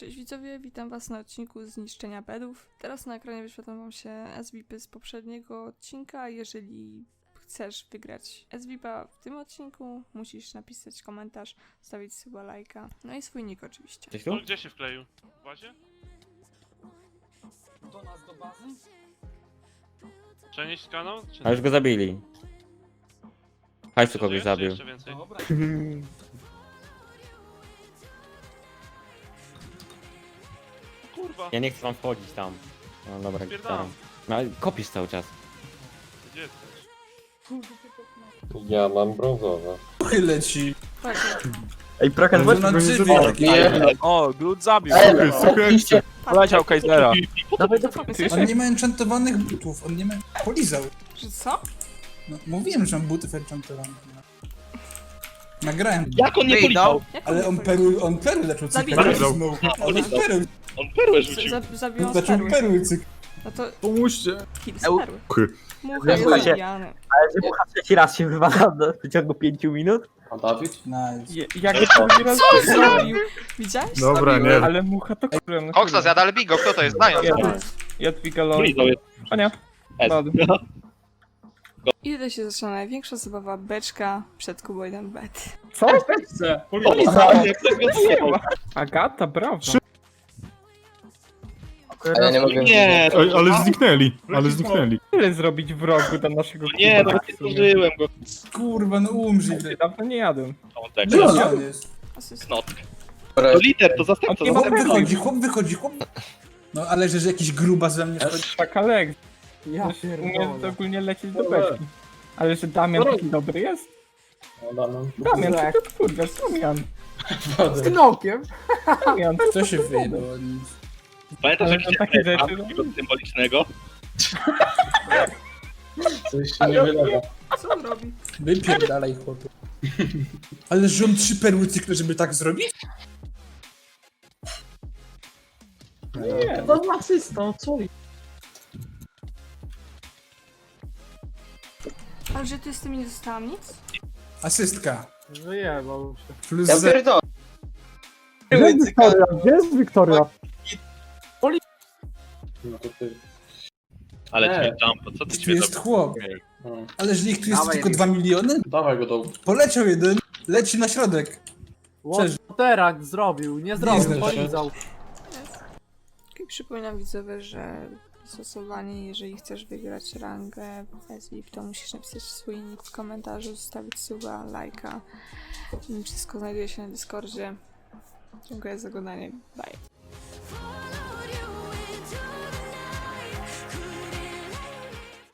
Cześć widzowie, witam was na odcinku Zniszczenia Bedów. Teraz na ekranie wyświetlą wam się SVPy z poprzedniego odcinka. Jeżeli chcesz wygrać SVPa w tym odcinku, musisz napisać komentarz, stawić suba lajka, no i swój nick oczywiście. Gdzieś tu? No gdzie się wkleił? W bazie? Do nas do bazy? Przenieść kanał? Czy A już go zabili. Hajsu kogoś zabił. Jeszcze więcej. Dobra. Kurwa, Ja nie chcę tam wchodzić tam. No dobra, Spierdalam. gitarą. No ale kopisz cały czas. gdzie jesteś? Ja mam brązowe. Leci. Tak, Ej, Prakan, Może na drzewie. O, Glut zabił. Oczywiście. Poleciał Kaisera. Dawaj do On nie ma enchantowanych butów, on nie ma... Polizał. że co? No, mówiłem, że mam butów enchantowanych. Nagrałem. Jak on nie polizał? Jak Ale on perły, on perły zaczął Zabij. cykać. Zabił. Znowu. On Polizał. perły, On perłę rzucił. za- Zabiłam zaczął perły. perły cyk. No to Pomóżcie. kill z Eł. perły. Mucha jest zabijany. Ale że mucha trzeci raz się wywala no, w ciągu 5 minut? A Dawid? Nice. Jak to drugi raz Co zrobił? Widziałeś? Dobra, nie. Ale mucha to kurwa. No, Koksa zjada, ale Bigo, kto to jest? Znają. Jadwiga Polizał jest. A nie. S. Padł. I tutaj się zaczyna największa zabawa beczka przed Kuboidem Bet. Polizał, jak ktoś go zjebał. Agata, brawo. A ja nie mogę. Nie, Ej, ale zniknęli, ale zniknęli. Tyle zrobić wrogu dla naszego nie, no nie zdążyłem go. Kurwa, no umrzyj. Dawno nie jadłem. On tak, Gdzie on jest? Knot. To liter, to zastępca, Nie Chłop zastępca. wychodzi, chłop wychodzi, chłop... No ale że, że jakiś gruba ze mnie wchodzi. Taka lek. Ja Umie ogólnie lecieć do beczki. Ale że Damian taki dobry jest? Damian, ty to kurwa, Damian. Z Knokiem. Damian, Kto się wyjebał? Pamiętasz, Ale jak to takie takie rzeczy, no. symbolicznego? Coś się nie wylewa. Co on robi? Wypierdalaj chłopie. Ale że on trzy perły cykle, żeby tak zrobić? Nie. To ma system, co? Ale że ty z tymi nie dostałam nic? Asystka. Wyjebał się. Plus Ja ze... pierdolę. Gdzie jest Wiktoria? Gdzie jest Wiktoria? No to ty. Ale Nie. ci jump, co ty Tu ćwie jest chłop. No. Ale że ich tu jest Dawaj, tylko Rick. 2 miliony? Dawaj go do... Poleciał jeden, leci na środek. Cześć. Zrobił, nie zrobił, zrobił, polizał. Przypominam widzowie, że stosowanie, jeżeli chcesz wygrać rangę SVIP, to musisz napisać swój nick w komentarzu, zostawić suba, lajka. Wszystko znajduje się na Discordzie. Dziękuję za oglądanie. Bye.